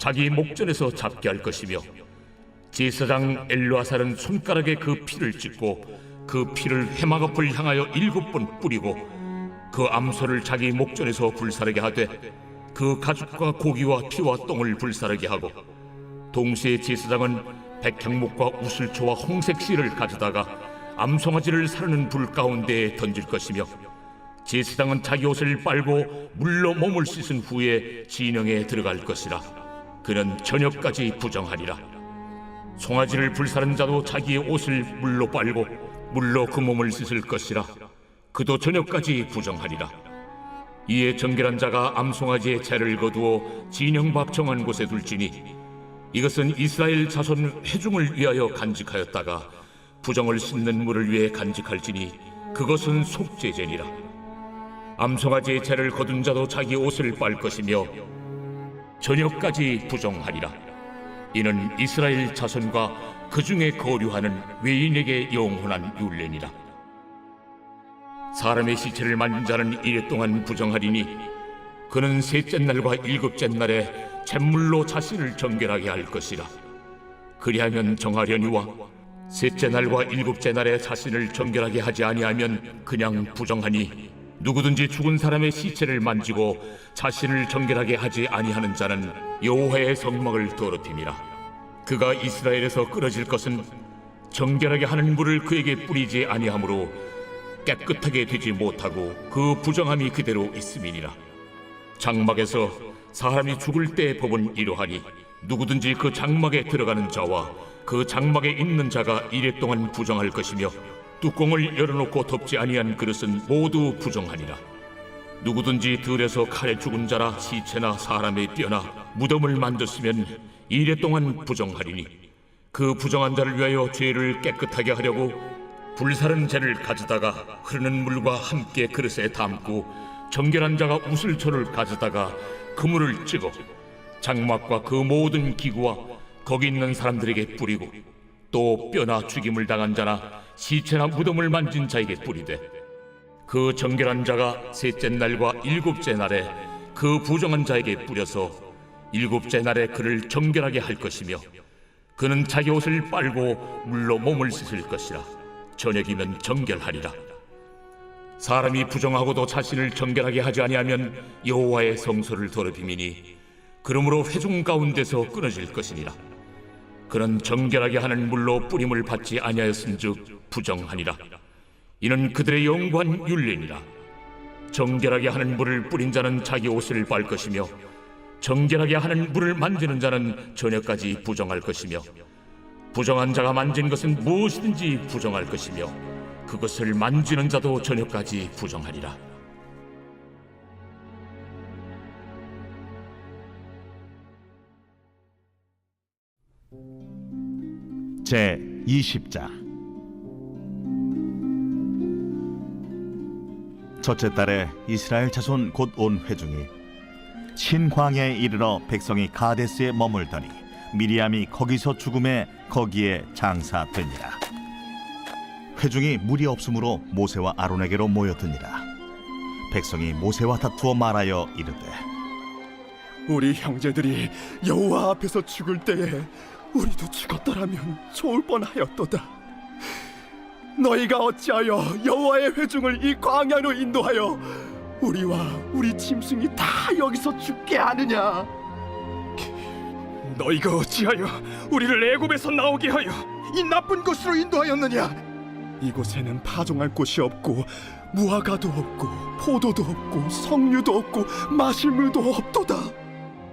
자기 목전에서 잡게 할 것이며 제사장 엘라살은 손가락에 그 피를 찍고 그 피를 해막 앞을 향하여 일곱 번 뿌리고 그 암소를 자기 목전에서 불사르게 하되 그 가죽과 고기와 피와 똥을 불사르게 하고 동시에 제사장은 백향목과 우슬초와 홍색 실을 가져다가 암송아지를 사르는 불 가운데에 던질 것이며 제사장은 자기 옷을 빨고 물로 몸을 씻은 후에 진영에 들어갈 것이라 그는 저녁까지 부정하리라. 송아지를 불사른 자도 자기의 옷을 물로 빨고 물로 그 몸을 씻을 것이라. 그도 저녁까지 부정하리라. 이에 정결한 자가 암송아지의 채를 거두어 진영 밖 정한 곳에 둘지니 이것은 이스라엘 자손 회중을 위하여 간직하였다가 부정을 씻는 물을 위해 간직할지니 그것은 속죄제니라. 암송아지의 채를 거둔 자도 자기 옷을 빨 것이며 저녁까지 부정하리라. 이는 이스라엘 자손과 그 중에 거류하는 외인에게 영원한 율례니라. 사람의 시체를 만진 자는 이래 동안 부정하리니 그는 셋째 날과 일곱째 날에 잿물로 자신을 정결하게 할 것이라. 그리하면 정하려니와 셋째 날과 일곱째 날에 자신을 정결하게 하지 아니하면 그냥 부정하니 누구든지 죽은 사람의 시체를 만지고 자신을 정결하게 하지 아니하는 자는 여호와의 성막을 더럽힘이라 그가 이스라엘에서 끊어질 것은 정결하게 하는 물을 그에게 뿌리지 아니하므로 깨끗하게 되지 못하고 그 부정함이 그대로 있음이니라. 장막에서 사람이 죽을 때의 법은 이러하니 누구든지 그 장막에 들어가는 자와 그 장막에 있는 자가 이래 동안 부정할 것이며 뚜껑을 열어놓고 덮지 아니한 그릇은 모두 부정하니라. 누구든지 들에서 칼에 죽은 자나 시체나 사람의 뼈나 무덤을 만졌으면 이래 동안 부정하리니 그 부정한 자를 위하여 죄를 깨끗하게 하려고 불사른 재를 가져다가 흐르는 물과 함께 그릇에 담고 정결한 자가 우슬초를 가져다가 그물을 찍어 장막과 그 모든 기구와 거기 있는 사람들에게 뿌리고 또 뼈나 죽임을 당한 자나 시체나 무덤을 만진 자에게 뿌리되 그 정결한 자가 셋째 날과 일곱째 날에 그 부정한 자에게 뿌려서 일곱째 날에 그를 정결하게 할 것이며 그는 자기 옷을 빨고 물로 몸을 씻을 것이라. 저녁이면 정결하리라. 사람이 부정하고도 자신을 정결하게 하지 아니하면 여호와의 성소를 더럽힘이니 그러므로 회중 가운데서 끊어질 것이니라 그는 정결하게 하는 물로 뿌림을 받지 아니하였은즉 부정하니라. 이는 그들의 영관 율례니라. 정결하게 하는 물을 뿌린 자는 자기 옷을 빨 것이며 정결하게 하는 물을 만지는 자는 저녁까지 부정할 것이며 부정한 자가 만진 것은 무엇이든지 부정할 것이며 그것을 만지는 자도 저녁까지 부정하리라 제 20장 첫째 달에 이스라엘 자손 곧 온 회중이 신광야에 이르러 백성이 가데스에 머물더니 미리암이 거기서 죽음에 거기에 장사되니라. 회중이 물이 없으므로 모세와 아론에게로 모여드니라. 백성이 모세와 다투어 말하여 이르되 우리 형제들이 여호와 앞에서 죽을 때에 우리도 죽었더라면 좋을 뻔하였도다. 너희가 어찌하여 여호와의 회중을 이 광야로 인도하여 우리와 우리 짐승이 다 여기서 죽게 하느냐? 너희가 어찌하여 우리를 애굽에서 나오게 하여 이 나쁜 곳으로 인도하였느냐? 이곳에는 파종할 곳이 없고 무화과도 없고 포도도 없고 석류도 없고 마실 물도 없도다.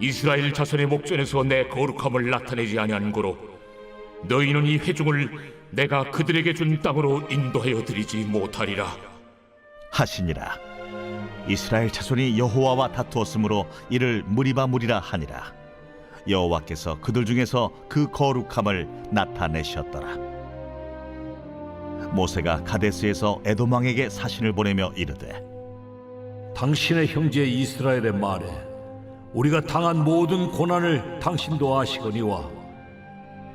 이스라엘 자손의 목전에서 내 거룩함을 나타내지 아니한 고로 너희는 이 회중을 내가 그들에게 준 땅으로 인도하여 드리지 못하리라. 하시니라. 이스라엘 자손이 여호와와 다투었으므로 이를 무리바 무리라 하니라. 여호와께서 그들 중에서 그 거룩함을 나타내셨더라. 모세가 가데스에서 에돔 왕에게 사신을 보내며 이르되 당신의 형제 이스라엘의 말에 우리가 당한 모든 고난을 당신도 아시거니와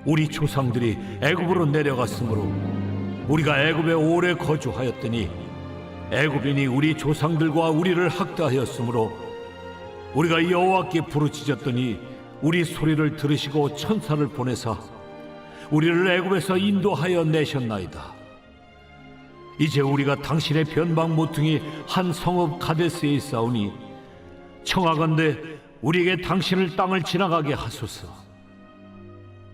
우리 조상들이 애굽으로 내려갔으므로 우리가 애굽에 오래 거주하였더니 애굽인이 우리 조상들과 우리를 학대하였으므로 우리가 여호와께 부르짖었더니 우리 소리를 들으시고 천사를 보내사 우리를 애굽에서 인도하여 내셨나이다. 이제 우리가 당신의 변방 모퉁이 한 성읍 가데스에 있사오니 청하건대 우리에게 당신을 땅을 지나가게 하소서.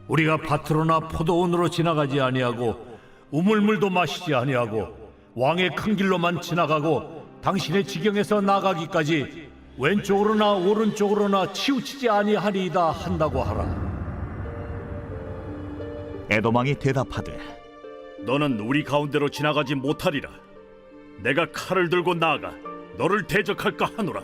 우리가 밭으로나 포도원으로 지나가지 아니하고 우물물도 마시지 아니하고 왕의 큰 길로만 지나가고 당신의 지경에서 나가기까지 왼쪽으로나 오른쪽으로나 치우치지 아니하리이다 한다고 하라. 에돔 왕이 대답하되 너는 우리 가운데로 지나가지 못하리라. 내가 칼을 들고 나아가 너를 대적할까 하노라.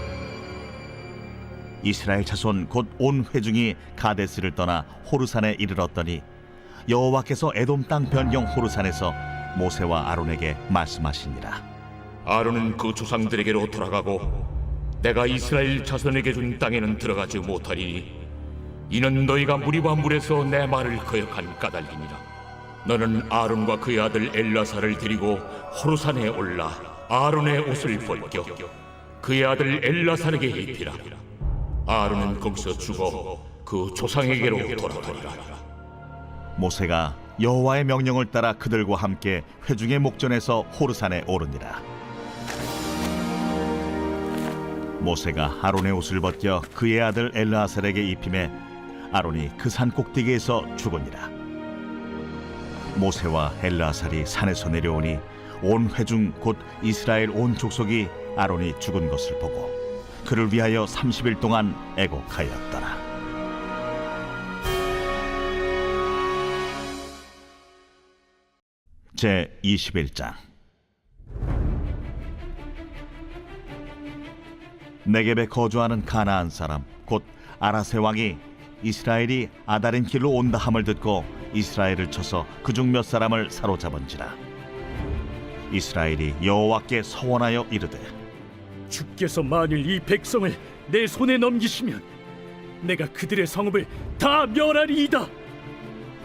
이스라엘 자손 곧 온 회중이 가데스를 떠나 호르산에 이르렀더니 여호와께서 에돔 땅 변경 호르산에서 모세와 아론에게 말씀하시니라. 아론은 그 조상들에게로 돌아가고 내가 이스라엘 자손에게 준 땅에는 들어가지 못하리니 이는 너희가 무리와 물에서 내 말을 거역한 까닭이니라. 너는 아론과 그의 아들 엘라사를 데리고 호르산에 올라 아론의 옷을 벗겨 그의 아들 엘라사에게 입히라 아론은 거기서 죽어 그 조상에게로 돌아가리라 모세가 여호와의 명령을 따라 그들과 함께 회중의 목전에서 호르산에 오르니라. 모세가 아론의 옷을 벗겨 그의 아들 엘르아살에게 입힘에 아론이 그 산 꼭대기에서 죽으니라. 모세와 엘르아살이 산에서 내려오니 온 회중 곧 이스라엘 온 족속이 아론이 죽은 것을 보고 그를 위하여 30일 동안 애곡하였더라. 제 21장 네겝에 거주하는 가나안 사람 곧 아라세 왕이 이스라엘이 아다린 길로 온다 함을 듣고 이스라엘을 쳐서 그중 몇 사람을 사로잡은지라 이스라엘이 여호와께 서원하여 이르되 주께서 만일 이 백성을 내 손에 넘기시면 내가 그들의 성읍을 다 멸하리이다.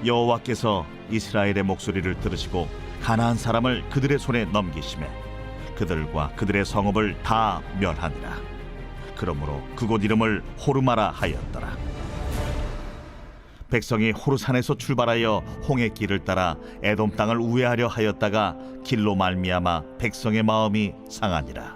여호와께서 이스라엘의 목소리를 들으시고 가나안 사람을 그들의 손에 넘기심에 그들과 그들의 성읍을 다 멸하니라. 그러므로 그곳 이름을 호르마라 하였더라. 백성이 호르산에서 출발하여 홍해 길을 따라 에돔 땅을 우회하려 하였다가 길로 말미암아 백성의 마음이 상하니라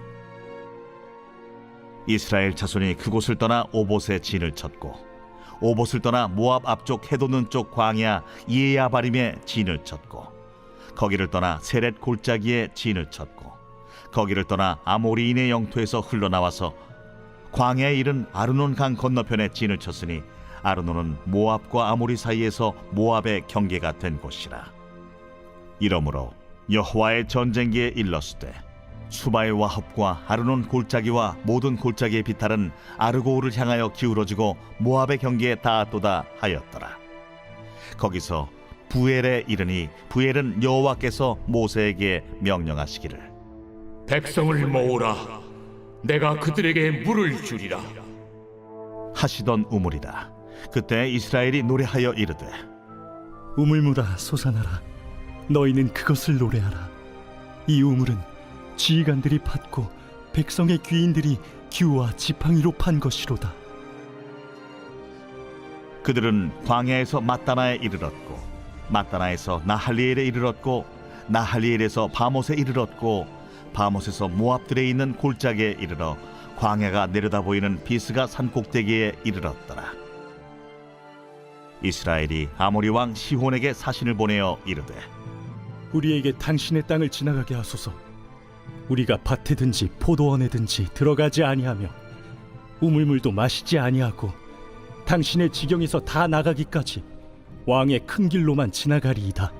이스라엘 자손이 그곳을 떠나 오봇에 진을 쳤고 오봇을 떠나 모압 앞쪽 해돋는 쪽 광야 이에야바림에 진을 쳤고 거기를 떠나 세렛 골짜기에 진을 쳤고 거기를 떠나 아모리인의 영토에서 흘러나와서 광야에 이른 아르논 강 건너편에 진을 쳤으니 아르논은 모압과 아모리 사이에서 모압의 경계가 된 곳이라. 이러므로 여호와의 전쟁기에 일렀으되 수바의 와합과 아르논 골짜기와 모든 골짜기의 비탈은 아르고우를 향하여 기울어지고 모압의 경계에 닿았도다 하였더라. 거기서 부엘에 이르니 부엘은 여호와께서 모세에게 명령하시기를 백성을 모으라. 내가 그들에게 물을 주리라. 하시던 우물이라. 그때 이스라엘이 노래하여 이르되 우물물아 솟아나라. 너희는 그것을 노래하라. 이 우물은 지휘관들이 팠고 백성의 귀인들이 규와 지팡이로 판 것이로다. 그들은 광야에서 마따나에 이르렀고 마따나에서 나할리엘에 이르렀고 나할리엘에서 바못에 이르렀고 바못에서 모압들에 있는 골짜기에 이르러 광야가 내려다 보이는 비스가 산 꼭대기에 이르렀더라 이스라엘이 아모리 왕 시혼에게 사신을 보내어 이르되 우리에게 당신의 땅을 지나가게 하소서. 우리가 밭에든지 포도원에든지 들어가지 아니하며 우물물도 마시지 아니하고 당신의 지경에서 다 나가기까지 왕의 큰 길로만 지나가리이다.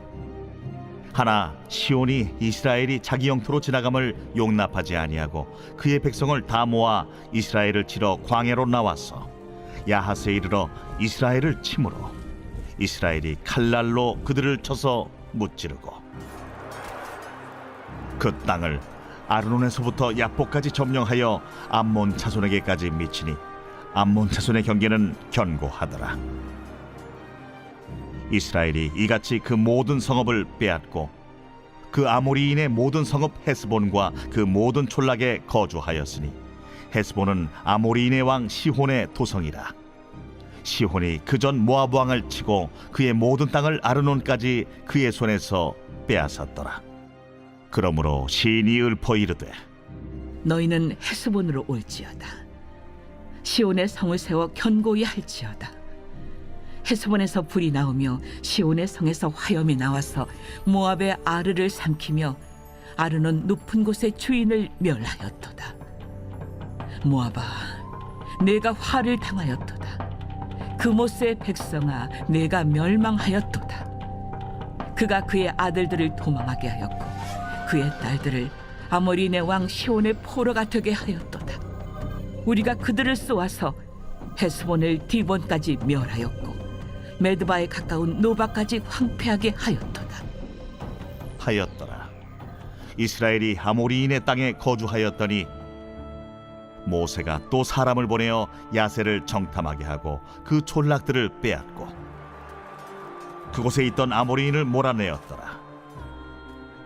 하나 시온이 이스라엘이 자기 영토로 지나감을 용납하지 아니하고 그의 백성을 다 모아 이스라엘을 치러 광야로 나왔어 야하스에 이르러 이스라엘을 침으로 이스라엘이 칼날로 그들을 쳐서 무찌르고 그 땅을 아르논에서부터 야포까지 점령하여 암몬 자손에게까지 미치니 암몬 자손의 경계는 견고하더라. 이스라엘이 이같이 그 모든 성읍을 빼앗고 그 아모리인의 모든 성읍 헤스본과 그 모든 촌락에 거주하였으니 헤스본은 아모리인의 왕 시혼의 도성이라. 시혼이 그 전 모압 왕을 치고 그의 모든 땅을 아르논까지 그의 손에서 빼앗았더라 그러므로 시인이 읊어 이르되 너희는 헤스본으로 올지어다. 시온의 성을 세워 견고히 할지어다. 헤스본에서 불이 나오며 시온의 성에서 화염이 나와서 모압의 아르를 삼키며 아르는 높은 곳의 주인을 멸하였도다. 모압아, 내가 화를 당하였도다. 그모스의 백성아, 내가 멸망하였도다. 그가 그의 아들들을 도망하게 하였고 그의 딸들을 아모리네 왕 시온의 포로가 되게 하였도다. 우리가 그들을 쏘아서 헤스본을 디본까지 멸하였고 메드바에 가까운 노바까지 황폐하게 하였도다. 하였더라. 이스라엘이 아모리인의 땅에 거주하였더니 모세가 또 사람을 보내어 야세를 정탐하게 하고 그 촌락들을 빼앗고 그곳에 있던 아모리인을 몰아내었더라.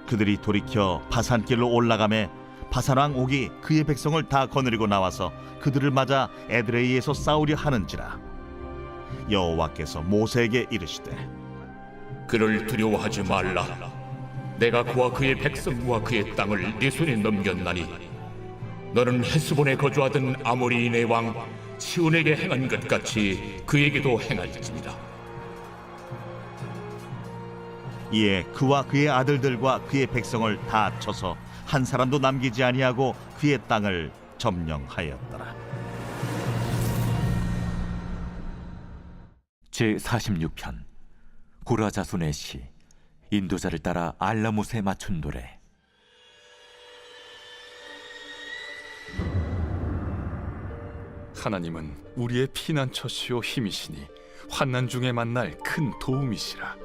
그들이 돌이켜 바산길로 올라가매 바산왕 옥이 그의 백성을 다 거느리고 나와서 그들을 맞아 에드레이에서 싸우려 하는지라 여호와께서 모세에게 이르시되 그를 두려워하지 말라. 내가 그와 그의 백성과 그의 땅을 네 손에 넘겼나니 너는 헤스본에 거주하던 아모리인의 왕 시온에게 행한 것 같이 그에게도 행할지니라. 이에 그와 그의 아들들과 그의 백성을 다 쳐서 한 사람도 남기지 아니하고 그의 땅을 점령하였더라. 제 46편 고라 자손의 시 인도자를 따라 알라못에 맞춘 노래 하나님은 우리의 피난처시요 힘이시니 환난 중에 만날 큰 도움이시라.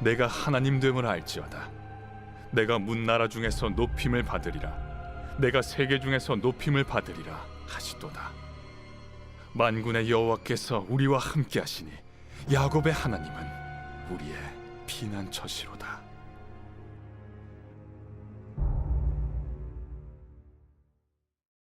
내가 하나님 됨을 알지어다. 내가 문나라 중에서 높임을 받으리라. 내가 세계 중에서 높임을 받으리라 하시도다. 만군의 여호와께서 우리와 함께 하시니 야곱의 하나님은 우리의 피난처시로다.